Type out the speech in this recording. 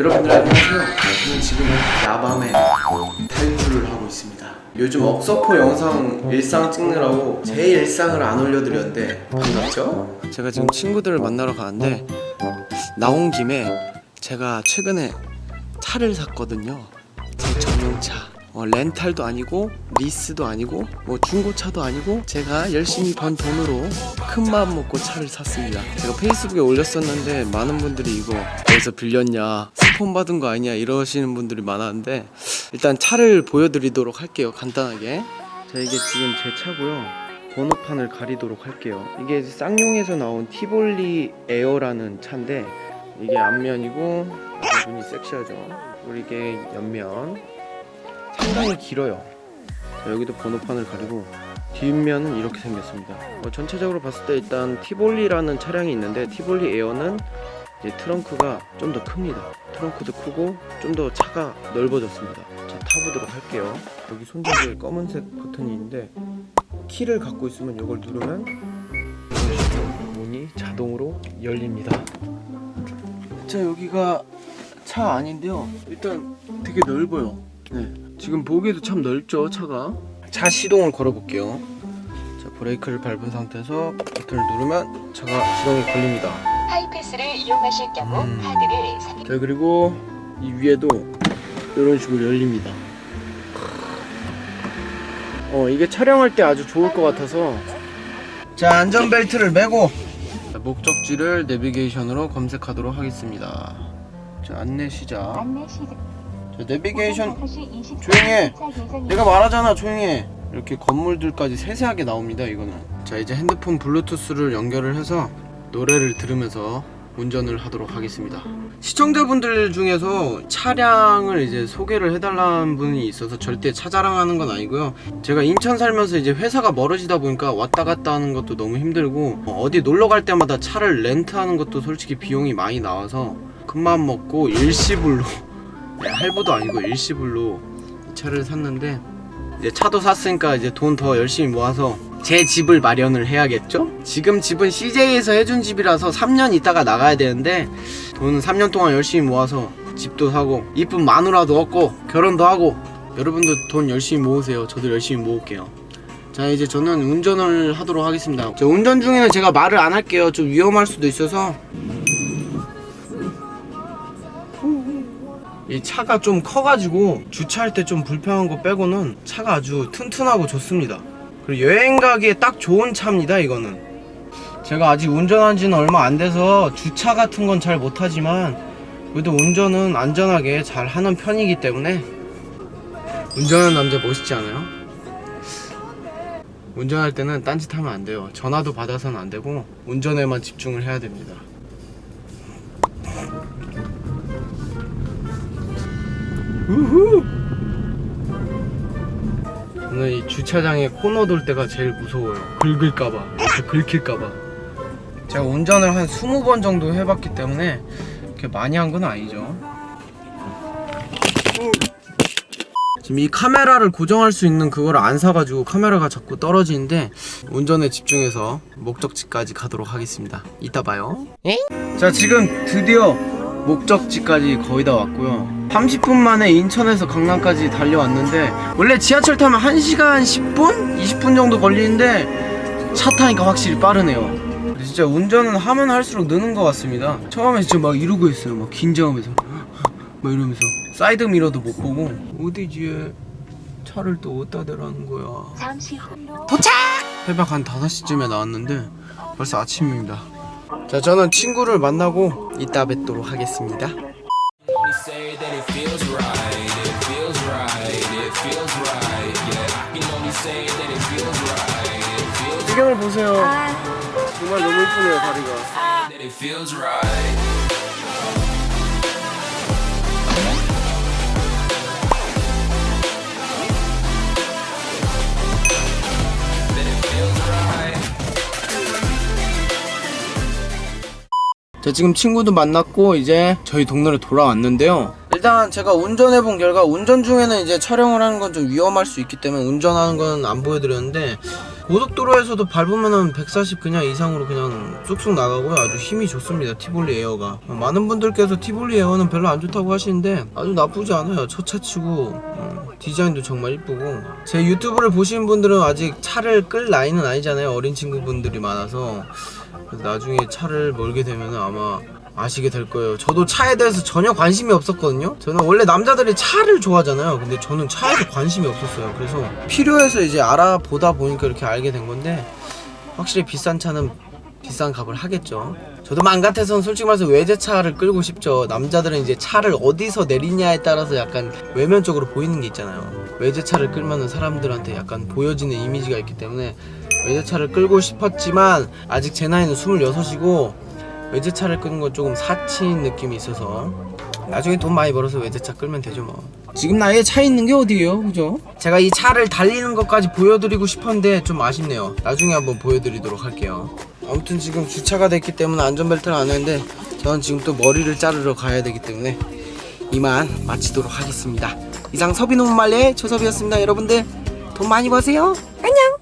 여러분들 안녕하세요. 저는 지금 야밤에 탈출을 하고 있습니다. 요즘 억서포 영상 일상 찍느라고 제 일상을 안 올려드렸는데 반갑죠? 제가 지금 친구들을 만나러 가는데 나온 김에 제가 최근에 차를 샀거든요. 제 전용차. 어, 렌탈도 아니고 리스도 아니고 뭐 중고차도 아니고 제가 열심히 번 돈으로 큰 마음 먹고 차를 샀습니다. 제가 페이스북에 올렸었는데 많은 분들이 이거 어디서 빌렸냐 스폰 받은 거 아니냐 이러시는 분들이 많았는데 일단 차를 보여드리도록 할게요 간단하게. 자 이게 지금 제 차고요. 번호판을 가리도록 할게요. 이게 쌍용에서 나온 티볼리 에어라는 차인데 이게 앞면이고 눈이 섹시하죠? 그리고 이게 옆면 상당히 길어요. 자, 여기도 번호판을 가리고 뒷면은 이렇게 생겼습니다. 어, 전체적으로 봤을 때 일단 티볼리라는 차량이 있는데 티볼리 에어는 트렁크가 좀 더 큽니다. 트렁크도 크고 좀 더 차가 넓어졌습니다. 자 타보도록 할게요. 여기 손잡이에 검은색 버튼이 있는데 키를 갖고 있으면 이걸 누르면 문이 자동으로 열립니다. 자 여기가 차 안인데요. 일단 되게 넓어요. 네. 지금 보기에도 참 넓죠 차가. 차 시동을 걸어볼게요. 자 브레이크를 밟은 상태에서 버튼을 누르면 차가 시동이 걸립니다. 하이패스를 이용하실 경우 음. 카드를 삽입 자 그리고 이 위에도 이런 식으로 열립니다. 어 이게 촬영할 때 아주 좋을 것 같아서 자 안전벨트를 매고 자, 목적지를 내비게이션으로 검색하도록 하겠습니다. 자 안내 시작. 안내 시작 자 내비게이션 조용히 조용해. 내가 말하잖아 조용히 이렇게 건물들까지 세세하게 나옵니다 이거는. 자 이제 핸드폰 블루투스를 연결을 해서 노래를 들으면서 운전을 하도록 하겠습니다. 시청자분들 중에서 차량을 이제 소개를 해달라는 분이 있어서 절대 차 자랑하는 건 아니고요. 제가 인천 살면서 이제 회사가 멀어지다 보니까 왔다 갔다 하는 것도 너무 힘들고 어, 어디 놀러 갈 때마다 차를 렌트하는 것도 솔직히 비용이 많이 나와서 큰맘 먹고 일시불로 네, 할부도 아니고 일시불로 이 차를 샀는데 이제 차도 샀으니까 이제 돈 더 열심히 모아서 제 집을 마련을 해야겠죠? 지금 집은 CJ에서 해준 집이라서 3년 있다가 나가야 되는데 돈은 3년 동안 열심히 모아서 집도 사고 이쁜 마누라도 얻고 결혼도 하고 여러분도 돈 열심히 모으세요. 저도 열심히 모을게요. 자 이제 저는 운전을 하도록 하겠습니다. 저 운전 중에는 제가 말을 안 할게요. 좀 위험할 수도 있어서 이 차가 좀 커가지고 주차할 때 좀 불편한 거 빼고는 차가 아주 튼튼하고 좋습니다. 그리고 여행 가기에 딱 좋은 차입니다. 이거는 제가 아직 운전한 지는 얼마 안 돼서 주차 같은 건 잘 못하지만 그래도 운전은 안전하게 잘 하는 편이기 때문에 운전하는 남자 멋있지 않아요? 운전할 때는 딴짓하면 안 돼요. 전화도 받아서는 안 되고 운전에만 집중을 해야 됩니다. 우후! 저는 이 주차장에 코너 돌 때가 제일 무서워요. 긁을까봐, 이렇게 긁힐까봐. 제가 운전을 한 20번 정도 해봤기 때문에 이렇게 많이 한 건 아니죠. 지금 이 카메라를 고정할 수 있는 그걸 안 사가지고 카메라가 자꾸 떨어지는데 운전에 집중해서 목적지까지 가도록 하겠습니다. 이따 봐요. 자 지금 드디어 목적지까지 거의 다 왔고요 30분 만에 인천에서 강남까지 달려왔는데 원래 지하철 타면 1시간 10분? 20분 정도 걸리는데 차 타니까 확실히 빠르네요. 진짜 운전은 하면 할수록 느는 것 같습니다. 처음에 진짜 막 이러고 있어요. 막 긴장하면서. 막 이러면서. 사이드 미러도 못 보고. 어디지에 차를 또 어디다 대라는 거야. 잠시 후 새벽 한 5시쯤에 나왔는데 벌써 아침입니다. 자, 저는 친구를 만나고 이따 뵙도록 하겠습니다. 배경을 보세요. 정말 너무 이쁘네요, 다리가. that it feels right. That it feels right. 자, 지금 친구도 만났고 이제 저희 동네로 돌아왔는데요. 일단 제가 운전해 본 결과 운전 중에는 이제 촬영을 하는 건 좀 위험할 수 있기 때문에 운전하는 건 안 보여드렸는데 고속도로에서도 밟으면은 140 그냥 이상으로 그냥 쑥쑥 나가고요. 아주 힘이 좋습니다. 티볼리 에어가. 어, 많은 분들께서 티볼리 에어는 별로 안 좋다고 하시는데 아주 나쁘지 않아요. 첫 차 치고 음, 디자인도 정말 이쁘고 제 유튜브를 보시는 분들은 아직 차를 끌 나이는 아니잖아요. 어린 친구분들이 많아서 나중에 차를 몰게 되면 아마 아시게 될 거예요. 저도 차에 대해서 전혀 관심이 없었거든요. 저는 원래 남자들이 차를 좋아하잖아요. 근데 저는 차에도 관심이 없었어요. 그래서 필요해서 이제 알아보다 보니까 이렇게 알게 된 건데 확실히 비싼 차는 비싼 값을 하겠죠. 저도 맘 같아서는 솔직히 말해서 외제차를 끌고 싶죠. 남자들은 이제 차를 어디서 내리냐에 따라서 약간 외면적으로 보이는 게 있잖아요. 외제차를 끌면은 사람들한테 약간 보여지는 이미지가 있기 때문에 외제차를 끌고 싶었지만 아직 제 나이는 26이고 외제차를 끄는 건 조금 사치인 느낌이 있어서 나중에 돈 많이 벌어서 외제차 끌면 되죠 뭐. 지금 나이에 차 있는 게 어디예요, 그죠? 제가 이 차를 달리는 것까지 보여드리고 싶었는데 좀 아쉽네요. 나중에 한번 보여드리도록 할게요. 아무튼 지금 주차가 됐기 때문에 안전벨트를 안 했는데 저는 지금 또 머리를 자르러 가야 되기 때문에 이만 마치도록 하겠습니다. 이상 서비노문말레의 조섭이었습니다. 여러분들 돈 많이 버세요. 안녕